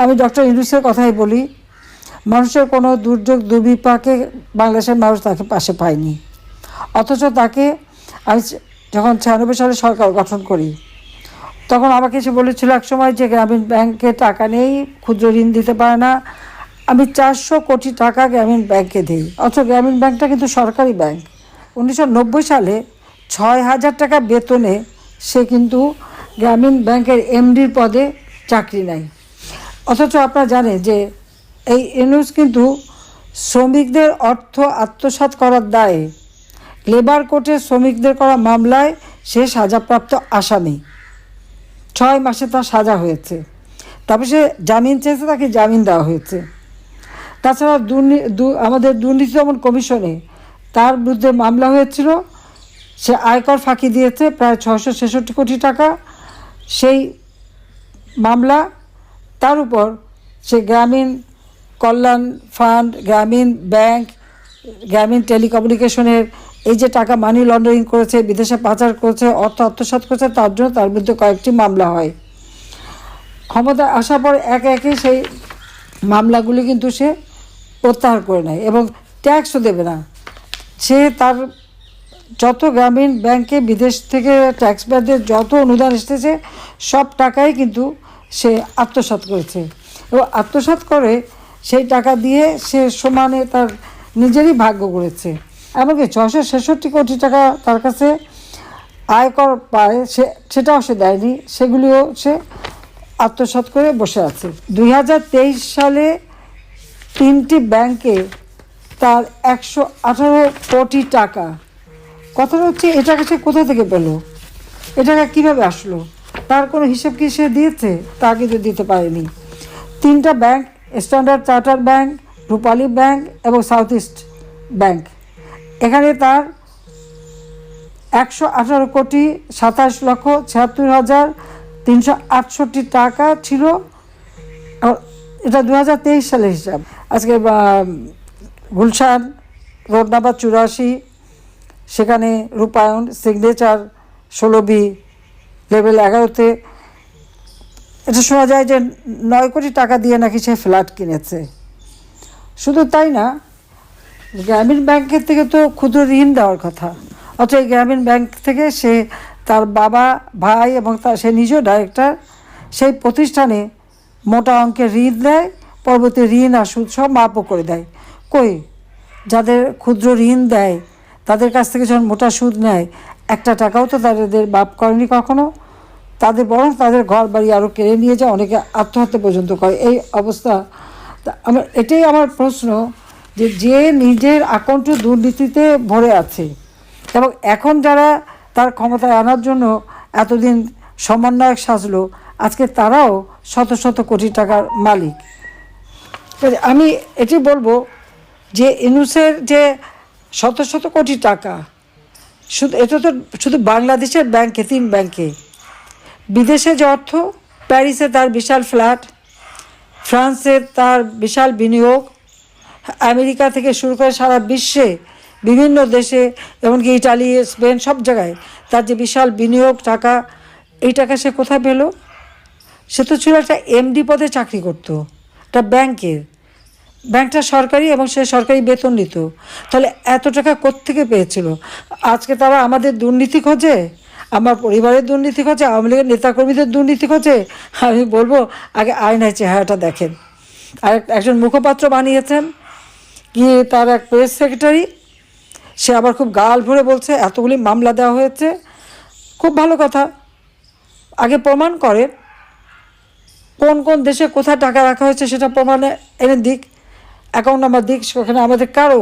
আমি ডক্টর ইউনুসের কথাই বলি, মানুষের কোনো দুর্যোগ দুর্বিপাকে বাংলাদেশের মানুষ তাকে পাশে পায়নি। অথচ তাকে আমি যখন ছিয়ানব্বই সালে সরকার গঠন করি, তখন আমাকে এসে বলেছিল এক সময় যে গ্রামীণ ব্যাংকে টাকা নেই, ক্ষুদ্র ঋণ দিতে পারে না, আমি চারশো কোটি টাকা গ্রামীণ ব্যাংকে দিই। অথচ গ্রামীণ ব্যাংকটা কিন্তু সরকারি ব্যাংক। উনিশশো নব্বই সালে ছয় হাজার টাকা বেতনে সে কিন্তু গ্রামীণ ব্যাংকের এমডির পদে চাকরি নেয়। অথচ আপনারা জানেন যে এই এনুস কিন্তু শ্রমিকদের অর্থ আত্মসাৎ করার দায়ে লেবার কোর্টে শ্রমিকদের করা মামলায় সে সাজাপ্রাপ্ত আসামি। ছয় মাসে তার সাজা হয়েছে। তারপর সে জামিন চেয়েছে, তাকে জামিন দেওয়া হয়েছে। তাছাড়া দুর্নী, দু- আমাদের দুর্নীতি দমন কমিশনে তার বিরুদ্ধে মামলা হয়েছিল। সে আয়কর ফাঁকি দিয়েছে, প্রায় ছশো ছেষট্টি কোটি টাকা। সেই মামলা তার উপর সে গ্রামীণ কল্যাণ ফান্ড, গ্রামীণ ব্যাংক, গ্রামীণ টেলিকমিউনিকেশনের এই যে টাকা মানি লন্ডারিং করেছে, বিদেশে পাচার করেছে, অর্থ আত্মসাৎ করেছে, তার জন্য তার বিরুদ্ধে কয়েকটি মামলা হয়। ক্ষমতা আসার পর একে একে সেই মামলাগুলি কিন্তু সে প্রত্যাহার করে নেয় এবং ট্যাক্সও দেবে না। সে তার যত গ্রামীণ ব্যাংকে বিদেশ থেকে ট্যাক্স ব্যাদের যত অনুদান এসেছে, সব টাকাই কিন্তু সে আত্মসাৎ করেছে। এবং আত্মসাৎ করে সেই টাকা দিয়ে সে সমানে তার নিজেরই ভাগ্য করেছে। এমনকি ছশো ছেষট্টি কোটি টাকা তার কাছে আয়কর পায়, সে, সেটাও সে দেয়নি। সেগুলিও সে আত্মসাৎ করে বসে আছে। দু হাজার তেইশ সালে তিনটি ব্যাংকে তার একশো আঠারো কোটি টাকা। কথাটা হচ্ছে, এ টাকা সে কোথা থেকে পেল? এ টাকা কীভাবে আসলো? তার কোনো হিসাব কি সে দিয়েছে? তা কিন্তু দিতে পারেনি। তিনটা bank, standard charter bank, Rupali bank এবং সাউথ ইস্ট ব্যাংক। এখানে তার একশো আঠারো কোটি সাতাশ লক্ষ ছিয়াত্তর হাজার তিনশো আটষট্টি টাকা ছিল। এটা দু হাজার তেইশ সালের হিসাব। আজকে গুলশান রোড নাম্বার চুরাশি, সেখানে রূপায়ণ, সিগনেচার, ষোলো বি লেভেল এগারোতে এটা শোনা যায় যে নয় কোটি টাকা দিয়ে নাকি সে ফ্ল্যাট কিনেছে। শুধু তাই না, গ্রামীণ ব্যাংকের থেকে তো ক্ষুদ্র ঋণ দেওয়ার কথা। অথচ এই গ্রামীণ ব্যাংক থেকে সে তার বাবা, ভাই এবং তার সে নিজেও ডাইরেক্টর সেই প্রতিষ্ঠানে মোটা অঙ্কের ঋণ দেয় পরবর্তী ঋণ আর সুদ সব মাপও করে দেয়। কই? যাদের ক্ষুদ্র ঋণ দেয় তাদের কাছ থেকে যখন মোটা সুদ নেয়, একটা টাকাও তো তাদের বাপ করেনি কখনো। তাদের বরং তাদের ঘর বাড়ি আরও কেড়ে নিয়ে যায়, অনেকে আত্মহত্যা পর্যন্ত করে। এই অবস্থা আমার, এটাই আমার প্রশ্ন যে যে নিজের আকণ্ঠ দুর্নীতিতে ভরে আছে এবং এখন যারা তার ক্ষমতায় আনার জন্য এতদিন সমন্বয়ক সাজলো, আজকে তারাও শত শত কোটি টাকার মালিক। আমি এটি বলব যে ইনুসের যে শত শত কোটি টাকা। শুধু এটা তো শুধু বাংলাদেশের ব্যাংকে, তিন ব্যাংকে। বিদেশে যে অর্থ, প্যারিসে তার বিশাল ফ্ল্যাট, ফ্রান্সে তার বিশাল বিনিয়োগ, আমেরিকা থেকে শুরু করে সারা বিশ্বে বিভিন্ন দেশে, এমনকি ইটালি, স্পেন সব জায়গায় তার যে বিশাল বিনিয়োগ টাকা, এই টাকা সে কোথায় পেল? সে তো ছিল একটা এমডি পদে চাকরি করতো, একটা ব্যাংকের। ব্যাংকটা সরকারি এবং সে সরকারি বেতন নিত। তাহলে এত টাকা কোত্থেকে পেয়েছিল? আজকে তারা আমাদের দুর্নীতি খোঁজে, আমার পরিবারের দুর্নীতি খোঁজে, আওয়ামী লীগের নেতাকর্মীদের দুর্নীতি খোঁজে, আমি বলব আগে আয়নায় চেহারাটা দেখেন। আর একজন মুখপাত্র বানিয়েছেন কি তার এক প্রেস সেক্রেটারি সে আবার খুব গাল ভরে বলছে, এতগুলি মামলা দেওয়া হয়েছে। খুব ভালো কথা। আগে প্রমাণ করেন কোন কোন দেশে কোথায় টাকা রাখা হয়েছে সেটা প্রমাণে এনে দিক। অ্যাকাউন্ট নাম্বার দিক সেখানে আমাদের কারও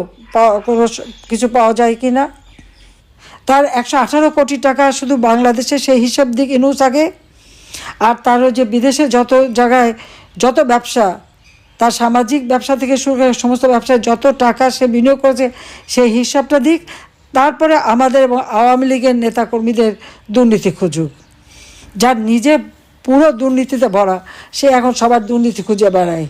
কোনো কিছু পাওয়া যায় কি না? তার একশো আঠারো কোটি টাকা শুধু বাংলাদেশে সেই হিসাব দিক ইনুস আগে, আর তারও যে বিদেশে যত জায়গায় যত ব্যবসা, তার সামাজিক ব্যবসা থেকে শুরু করে সমস্ত ব্যবসায় যত টাকা সে বিনিয়োগ করেছে, সেই হিসাবটা দিক। তারপরে আমাদের এবং আওয়ামী লীগের নেতাকর্মীদের দুর্নীতি খুঁজুক। যার নিজে পুরো দুর্নীতিতে ভরা, সে এখন সবার দুর্নীতি খুঁজে বেড়ায়।